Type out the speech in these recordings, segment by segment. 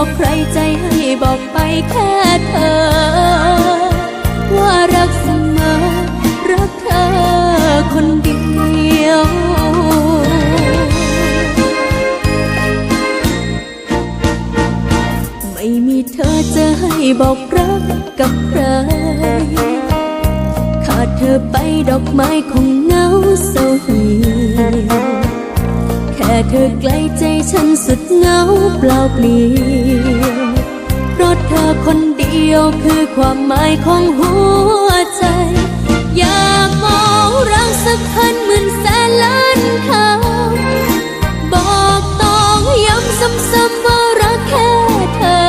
บอกใครใจให้บอกไปแค่เธอ ว่ารักเสมอ รักเธอคนเดียวไม่มีเธอจะให้บอกรักกับใคร ขาดเธอไปดอกไม้คงเหงาเศร้าเหี่ยวแค่เธอใกล้ใจฉันสุดเหงาเปล่าเปลี่ยว ยวคือความหมายของหัวใจ อยากมองรักสักพันหมื่นแสนล้านคำบอกต้องย้ำซ้ำๆว่ารักแค่เธอ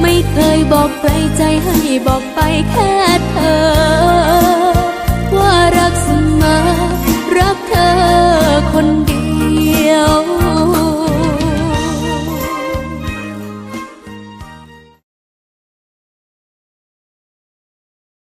ไม่เคยบอกใครใจให้บอกไปแค่เธอ